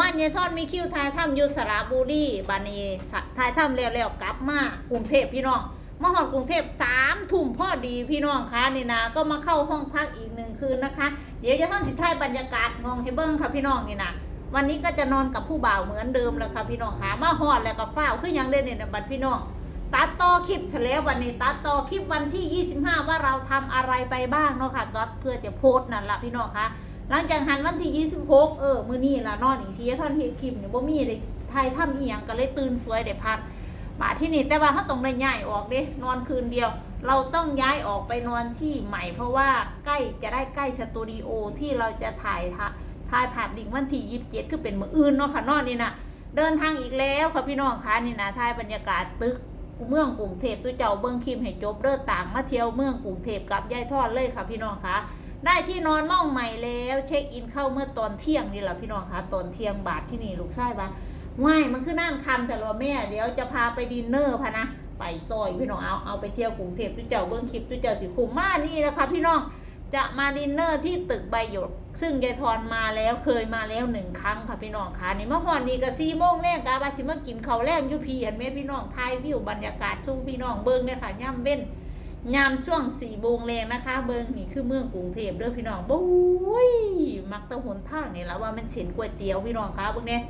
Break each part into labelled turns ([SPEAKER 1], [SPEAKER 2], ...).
[SPEAKER 1] ว่านยายทอดมีคิวทายถ้ำอยุสระบุรีบานีสะทายถ้ำแล้วแล้วกลับมากรุงเทพพี่น้องมาหอดกรุงเทพสามทุ่มพอดีพี่น้องคะนี่นะก็มาเข้าห้องพักอีกหนึ่งคืนนะคะ เดี๋ยวจะท่อนสิท้ายบรรยากาศมองให้เบิ้งค่ะพี่น้องนี่นะวันนี้ก็จะนอนกับผู้บ่าวเหมือนเดิมแล้วค่ะพี่น้องคะมาหอดแล้วก็เฝ้าคือยังเล่นในบัดพี่น้องตัดต่อคลิปเฉลยวันนี้ตัดต่อคลิปวันที่ 25 ว่าเราทำอะไรไปบ้างเนาะค่ะก็เพื่อจะโพสต์นั่นละพี่น้องคะ หลังจากหันวันที่ 26 เออ มื้อนี้ละนอนอีกทีท่านเฮ็ดคลิปเนี่ยบ่มีได้ไทยทำอีหยังก็เลยตื่นสวยได้พักบาดที่นี่แต่ว่าเฮาต้องได้ย้ายออกเด้นอนคืนเดียว เราต้องย้ายออกไปนอนที่ใหม่ เพราะว่าใกล้จะได้ใกล้สตูดิโอที่เราจะถ่ายทะถ่ายภาพดิ่งวันที่ 27 คือเป็นมืออื่นเนาะค่ะนอนนี่นะเดินทางอีกแล้วค่ะพี่น้องคะนี่นะถ่ายบรรยากาศตึกเมืองกรุงเทพตัวเจ้าเบิ้งคิมให้จบเด้อต่างมาเที่ยวเมืองกรุงเทพกับยายทอดเลยค่ะพี่น้องคะ ได้ที่นอนม่องใหม่แล้ว เช็คอินเข้าเมื่อตอนเที่ยงนี่แหละพี่น้องคะตอนเที่ยงบาทที่นี่ลูกชายปะง่ายมันคือน่านคำแต่ว่าแม่เดี๋ยวจะพาไปดินเนอร์พะนะไปต่อยพี่น้องเอาเอาไปเที่ยวกรุงเทพตัวเจ้าเบิ้องคลิปตัวเจ้าสิคุมมานี่นะคะพี่น้องจะมาดินเนอร์ที่ตึกใบหยกซึ่งยายทอนมาแล้วเคยมาแล้วหนึ่งครั้งค่ะพี่น้องคะนี่เมื่อวานนี้ก็สี่โมงแรกกาบาสิมากินเขาแรกยูพีเห็นไหมพี่น้องไทยวิวบรรยากาศสู้พี่น้องเบิ้งเนี่ยค่ะย่ำเว้น ยามช่วงสี่โมงแรงนะคะ เบิงนี่คือเมืองกรุงเทพเด้อพี่น้องบุ้ยมักตะหนทางนี่ละว่ามันเส้นก๋วยเตี๋ยวพี่น้องคะเบิงเนี่ย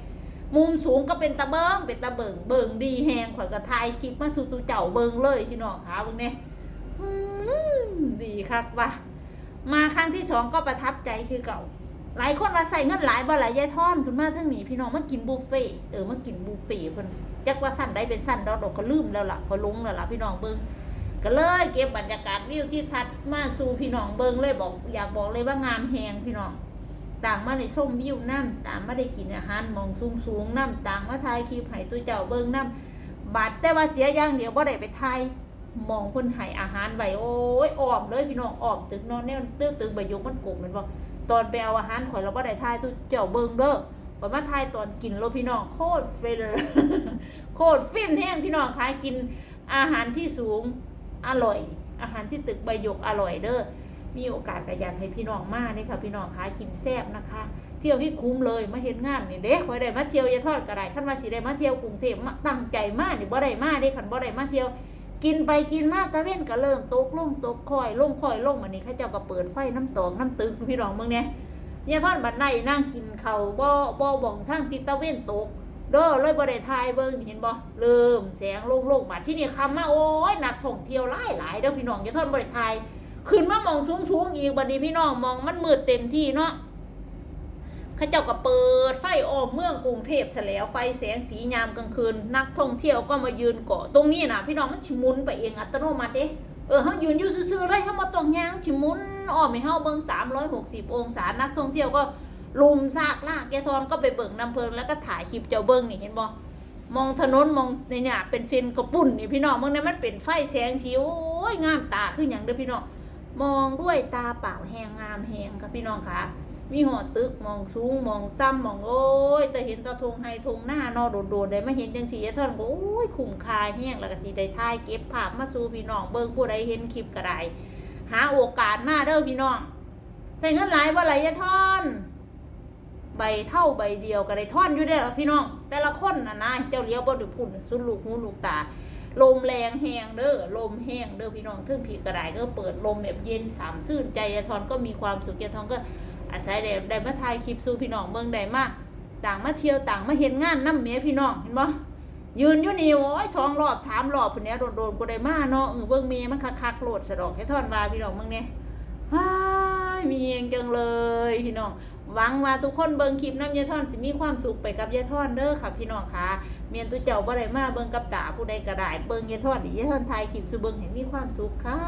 [SPEAKER 1] มุมสูงก็เป็นตะเบิงเป็นตะเบิงเบิงดีแหงข่อยก็ถ่ายคลิปมาสู่ตูเจ้าเบิงเลยพี่น้องคะเบิงเนี่ยดีคักว่ะมาครั้งที่สองก็ประทับใจคือเก่า หลายคนว่าใส่เงินหลายบ่หลายยายท่อนขึ้นมาทั้งนี้พี่น้องมากินบุฟเฟ่เออมากินบุฟเฟ่เพิ่นจักว่าสั้นได้เป็นสั้นดอกดอกก็ลืมแล้วล่ะพอลงแล้วล่ะพี่น้องเบิง ก็เลยเก็บบรรยากาศวิวที่ทัดมาสู่พี่น้องเบิงเลยบอก อยากบอกเลยว่างามแหงพี่น้องต่างมาได้ส้มวิวน้ำต่างมาได้กินอาหารมองสูงสูงๆน้ำต่างมาถ่ายคลิปให้ตัวเจ้าเบิงน้ำบาดแต่ว่าเสียอย่างเดียวบ่ได้ไปถ่ายมองเพิ่นให้อาหารไว้โอ้ยออมเลยพี่น้องออมตึกนอนแนวตึกตึกใบยกมันกบแมันบ่ตอนไปเอาอาหารข่อยเราก็ได้ทายทุกเจ้าเบิงเด้อข่มาทายตอนกินโลพี่น้องโคตรเฟลโคตรฟินแห้งพี่น้องคะกินอาหารที่สูง อร่อย อาหารที่ตึกใบหยกอร่อยเด้อมีโอกาสก็อยากให้พี่น้องมาเด้อค่ะพี่น้องคะกินแซ่บนะคะ เที่ยวที่คุ้มเลยมาเห็นงานนี่เด้ข่อยได้มาเที่ยวอยาทอดก็ได้คันว่าสิได้มาเที่ยวกรุงเทพตั้งใจมากนี่บ่ได้มาเด้คันบ่ได้มาเที่ยว กินไปกินมาตะเว้นก็เริ่มตกลงตกคอยลงคอยลงอันนี้เขาเจ้าก็เปิดไฟน้ำตอกน้ำตึกพี่น้องเมืองเนี่ยเนี่ยท่อนบัดในนั่งกินเข่าบ่บ่บ่องทางทิตะเว้นตก เด้อเลยบ่ไทายเบิ่งเห็นบ่เริ่มแสงลงลงมาที่นี่คำมาโอ้ยนักท่องเที่ยวหลายหลายเด้อพี่น้องอย่าทนบ่ไทายขึ้นมามองสูงสูงๆอีกบัดนี้พี่น้องมองมันมืดเต็มที่เนาะเขาเจ้าก็เปิดไฟอ้อมเมืองกรุงเทพซะแล้วไฟแสงสียามกลางคืน นักท่องเที่ยวก็มายืนเกาะตรงนี้นะพี่น้องมันสิมุนไปเองอัตโนมัติเด้เออเฮายืนอยู่ซื่อๆเลยเฮามาตรงยางสิมุนอ้อมให้เฮาเบิ่ง360 องศานักท่องเที่ยวก็ ลุมซากลากแกทอนก็ไปเบิ่งน้ำเพลิงแล้วก็ถ่ายคลิปเจ้าเบิ่งนี่เห็นบ่มองถนนมองในเนี่ยเป็นเส้นกระปุ่นนี่พี่น้องเมืองนี้มันเป็นไฟแสงสีโอ้ยงามตาคือหยังเด้อพี่น้องมองด้วยตาเปล่าแหงงามแหงค่ะพี่น้องค่ะมีหอตึกมองสูงมองต่ำมองโอ้ยแต่เห็นตะทงไฮทงหน้านอโดดๆได้มาเห็นจังสีท่านก็โอ้ยคุ้มค่าแห้งแล้วก็สิได้ถ่ายเก็บภาพมาสู่พี่น้องเบิ่งผู้ใดเห็นคลิปก็ไดหาโอกาสมาเด้อพี่น้องใส่เงินหลายบ่หลายอยาทอน ใบเท่าใบเดียวก็ได้ท่อนอยู่เด้อพี่น้อง แต่ละคนนะนะเจ้าเลี้ยวบ่ด้พุ่นสุดลูกหูลูกตา ลมแรงแหงเด้อลมแห้งเด้อพี่น้องทึ่งผีกระไดก็เปิดลมแบบเย็นสามซื่นใจยาทอนก็มีความสุขยาทอนก็ อาศัยได้ได้มาถ่ายคลิปสู่พี่น้องเบิ่งได้มากต่างมาเที่ยวต่างมาเห็นงานน้ำเมียพี่น้องเห็นบ่ยืนอยู่นี่โอ้ยสองรอบสามรอบพุ่นเนี้ยโดนๆกูได้มาเนาะเออเบิ่งเมียมันคักๆโหลดสะดอกให้ทอนวาพี่น้องมึงเนี่ยว้า ยมีเองจังเลยพี่น้องหวังว่าทุกคนเบิ่งคลิปน้ำยายท่อนสิมีความสุขไปกับยายท่อนเด้อค่ะพี่น้องค่ะเมียนตุเจ้าบ่ได้มาเบิ่งกับตาผู้ใดก็ได้เบิ่งยายท่อนดิยายท่อนถ่ายคลิปสู่เบิ่งเห็นมีความสุขค่ะ